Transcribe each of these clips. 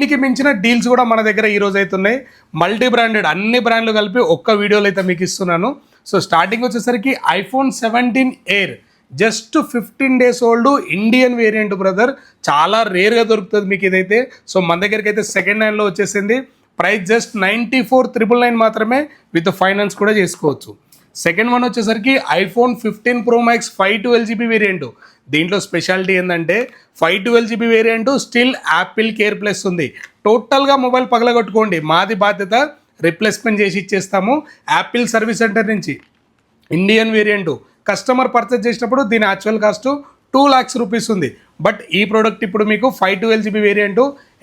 దీనికి మించిన డీల్స్ కూడా మన దగ్గర ఈరోజు అవుతున్నాయి అయితే ఉన్నాయి. మల్టీ బ్రాండెడ్ అన్ని బ్రాండ్లు కలిపి ఒక్క వీడియోలు అయితే మీకు ఇస్తున్నాను. సో స్టార్టింగ్ వచ్చేసరికి iPhone seventeen air just fifteen days old Indian variant brother. చాలా రేర్గా దొరుకుతుంది మీకు ఇదైతే. సో మన దగ్గరికి అయితే సెకండ్ హ్యాండ్లో వచ్చేసింది. Price just ninety four triple nine మాత్రమే విత్ ఫైనాన్స్ కూడా చేసుకోవచ్చు. సెకండ్ వన్ వచ్చేసరికి iPhone fifteen pro max five twelve GB variant దీంట్లో స్పెషాలిటీ ఏంటంటే five twelve GB variant still Apple care plus ఉంది. టోటల్గా మొబైల్ పగలగొట్టుకోండి. మాది బాధ్యత రిప్లేస్మెంట్ చేసి ఇచ్చేస్తాము. యాపిల్ సర్వీస్ సెంటర్ నుంచి ఇండియన్ వేరియంట్ కస్టమర్ పర్చేస్ చేసినప్పుడు దీని actual cost two lakhs rupees ఉంది. బట్ ఈ ప్రోడక్ట్ ఇప్పుడు మీకు five twelve GB variant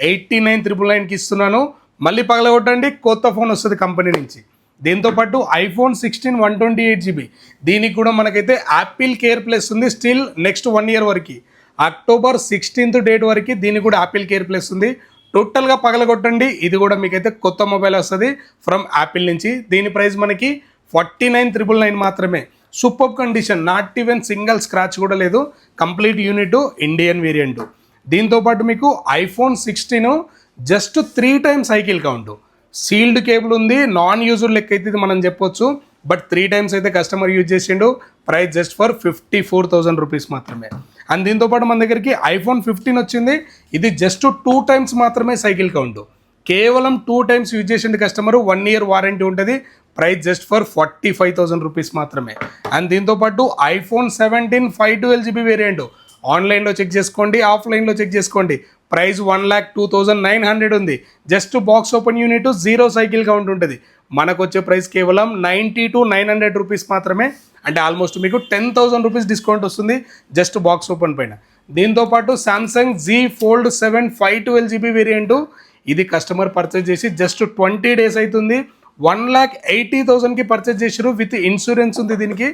eighty nine triple నైన్కి ఇస్తున్నాను. మళ్ళీ పగలగొట్టండి. కొత్త ఫోన్ వస్తుంది కంపెనీ నుంచి. దీంతో పాటు iPhone sixteen one twenty eight GB. దీనికి కూడా మనకైతే యాపిల్ కేర్ ప్లస్ ఉంది స్టిల్ నెక్స్ట్ వన్ ఇయర్ వరకు. అక్టోబర్ సిక్స్టీన్త్ డేట్ వరకు దీనికి కూడా యాపిల్ కేర్ ప్లస్ ఉంది. టోటల్గా పగలగొట్టండి. ఇది కూడా మీకైతే కొత్త మొబైల్ వస్తుంది ఫ్రమ్ యాపిల్ నుంచి. దీని ప్రైస్ మనకి ఫార్టీ నైన్ త్రిబుల్ నైన్ మాత్రమే. Super condition not even single scratch కూడా లేదు. కంప్లీట్ యూనిట్ ఇండియన్ వేరియంట్ దీంతో పాటు మీకు iPhone sixteen just three times cycle count sealed cable ఉంది నాన్ యూజర్ లెక్క అయితే ఇది మనం చెప్పొచ్చు. బట్ త్రీ టైమ్స్ అయితే కస్టమర్ యూజ్ చేసిండు. Price just for fifty four thousand rupees మాత్రమే. అండ్ దీంతో పాటు మన దగ్గరికి ఐఫోన్ ఫిఫ్టీన్ వచ్చింది. ఇది జస్ట్ టూ టైమ్స్ మాత్రమే సైకిల్ కౌంట్. కేవలం టూ టైమ్స్ యూజ్ చేసిండు కస్టమర్ వన్ ఇయర్ వారంటీ ఉంటుంది. Price just for forty five thousand rupees మాత్రమే. అండ్ దీంతో పాటు iPhone seventeen five twelve GB variant. ఆన్లైన్లో చెక్ చేసుకోండి ఆఫ్లైన్లో చెక్ చేసుకోండి. Price one lakh two thousand nine hundred ఉంది. Just box open unit zero cycle count ఉంటుంది. మనకు వచ్చే ప్రైస్ కేవలం ninety two nine hundred rupees మాత్రమే. అంటే ఆల్మోస్ట్ మీకు టెన్ థౌసండ్ రూపీస్ డిస్కౌంట్ వస్తుంది జస్ట్ బాక్స్ ఓపెన్ పైన. దీంతో పాటు Z fold seven five twelve GB variant ఇది కస్టమర్ పర్చేజ్ చేసి జస్ట్ ట్వంటీ డేస్ అవుతుంది వన్ ల్యాక్ ఎయిటీ థౌసండ్కి పర్చేజ్ చేసారు విత్ ఇన్సూరెన్స్ ఉంది దీనికి.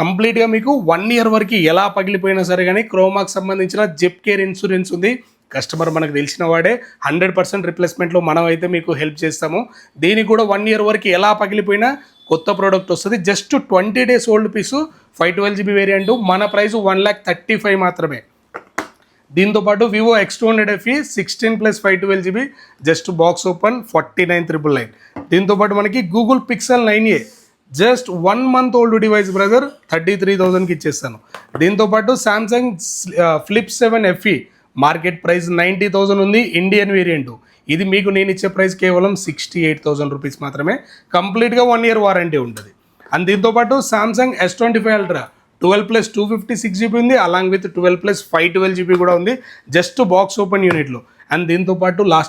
కంప్లీట్గా మీకు వన్ ఇయర్ వరకు ఎలా పగిలిపోయినా సరే కానీ క్రోమాకి సంబంధించిన జెప్ కేర్ ఇన్సూరెన్స్ ఉంది. కస్టమర్ మనకు తెలిసిన వాడే హండ్రెడ్ పర్సెంట్ రిప్లేస్మెంట్లో మనం అయితే మీకు హెల్ప్ చేస్తాము. దీనికి కూడా వన్ ఇయర్ వరకు ఎలా పగిలిపోయినా కొత్త ప్రోడక్ట్ వస్తుంది. Just twenty days old piece five twelve GB variant మన price one lakh thirty five మాత్రమే. దీంతో పాటు Vivo X two hundred FE sixteen plus five twelve GB just box open forty nine triple nine దీంతో పాటు మనకి Google Pixel nine A just one month old device brother thirty three థౌజండ్కి ఇచ్చేస్తాను. దీంతో పాటు Samsung flip seven FE market price ninety thousand ఉంది Indian variant. ఇది మీకు నేను ఇచ్చే ప్రైస్ కేవలం సిక్స్టీ ఎయిట్ థౌసండ్ రూపీస్ మాత్రమే. కంప్లీట్గా వన్ ఇయర్ వారంటీ ఉంటుంది. అండ్ దీంతో పాటు Samsung S twenty five ultra twelve plus two fifty six GB ఉంది along with twelve plus five twelve GB కూడా ఉంది. జస్ట్ బాక్స్ ఓపెన్ యూనిట్లో అండ్ దీంతో పాటు లాస్ట్